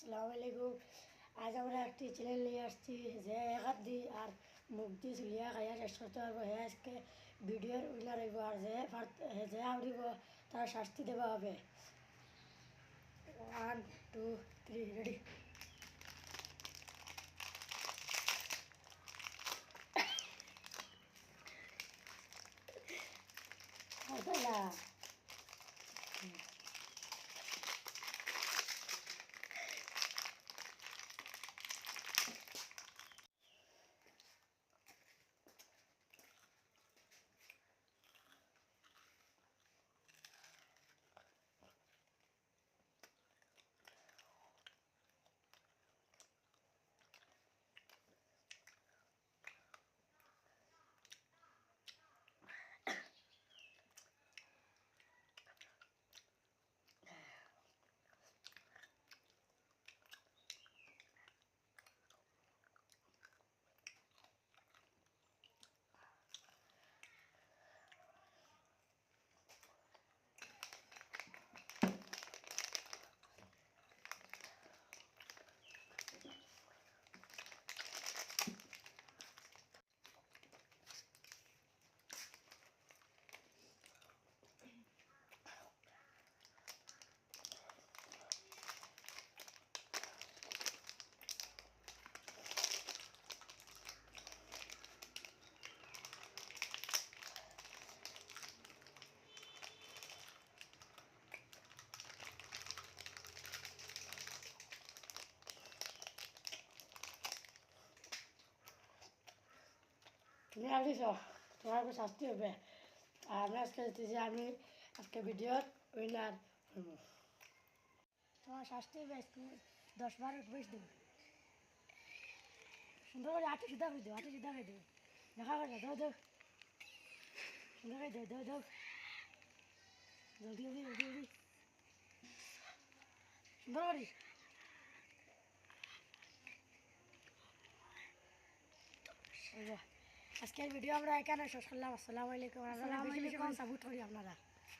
আসসালামু আলাইকুম। আজ আমরা একটি চ্যানেল নিয়ে আসছি যে হাত দি আর মুখ দিয়ে চুলিয়া খাইয়া শেষ করতে পারব। হে, আজকে ভিডিওর উইনার হইব আর যে যে হারিব তার শাস্তি দেওয়া হবে। ওয়ান টু থ্রি রেডি না। তুমি শাস্তি হবে। আর আমি আজকে দিতেছি আমি আজকে ভিডিওর উইনার তোমার শাস্তি হবে দশ বারো সুন্দর করে সিধা দেবো সিধা দেবো দেখা করে দাও দাও সুন্দর করে জলদি জলদি জলদি জলদি। সুন্দর করে। যে, আজকের ভিডিও আমরা এখানে শেষ করলাম। আসসালামু আলাইকুম। সাপোর্ট করি আপনারা।